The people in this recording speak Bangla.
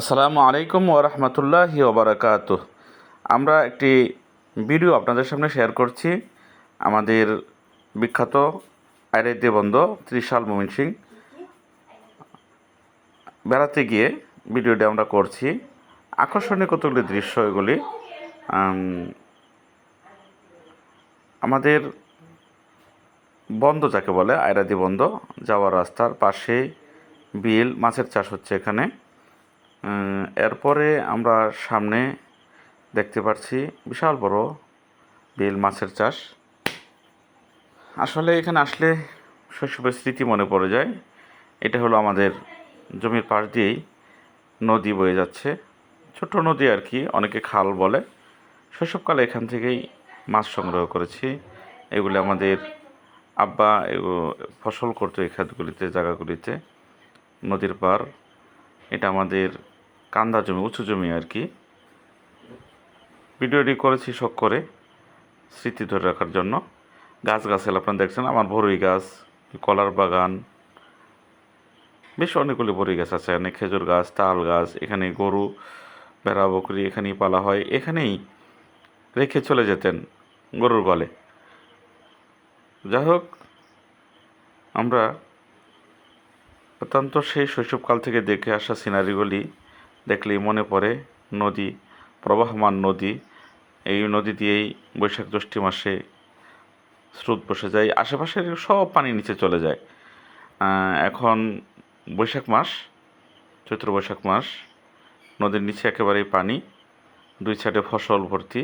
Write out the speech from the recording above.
আসসালামু আলাইকুম ওরহমতুল্লাহি ওবরাকাত আমরা একটি ভিডিও আপনাদের সামনে শেয়ার করছি। আমাদের বিখ্যাত আইরাইতে বন্ধ ত্রিশাল মোমিন সিং। বেড়াতে গিয়ে ভিডিওটি আমরা করছি। আকর্ষণীয় কতগুলি দৃশ্য এগুলি। আমাদের বন্ধ যাকে বলে আয়রাদি বন্ধ যাওয়ার রাস্তার পাশে বিল, মাছের চাষ হচ্ছে এখানে। এরপরে আমরা সামনে দেখতে পাচ্ছি বিশাল বড় বিল মাছের চাষ। আসলে এখানে আসলে শৈশবের স্মৃতি মনে পড়ে যায়। এটা হলো আমাদের জমির পাশ দিয়েই নদী বয়ে যাচ্ছে। ছোট নদী আর কি, অনেকে খাল বলে। শৈশবকালে এখান থেকেই মাছ সংগ্রহ করেছি। এগুলি আমাদের আব্বা ফসল করতো এই ক্ষেতগুলিতে জায়গাগুলিতে, নদীর পার এটা আমাদের কান্দা জমি, উঁচু জমি আর কি। ভিডিওটি করেছি শখ করে, স্মৃতি ধরে রাখার জন্য। গাছ গাছাল আপনারা দেখছেন, আমার বরই গাছ, কলার বাগান। বেশ অনেকগুলি বরই গাছ আছে, এখানে খেজুর গাছ, তাল গাছ, এখানে গরু, ভেড়া, বকরি, এখানেই পালা হয়, এখানেই রেখে চলে যেতেন গরুর গলে। যাই হোক, আমরা অত্যন্ত সেই শৈশবকাল থেকে দেখে আসা সিনারিগুলি দেখলেই মনে পড়ে নদী, প্রবাহমান নদী। এই নদী দিয়েই বৈশাখ জ্যৈষ্ঠ মাসে স্রোত বসে যায়, আশেপাশের সব পানি নিচে চলে যায়। এখন বৈশাখ মাস, চৈত্র বৈশাখ মাস, নদীর নিচে একেবারেই পানি, দুই সাইডে ফসল ভর্তি।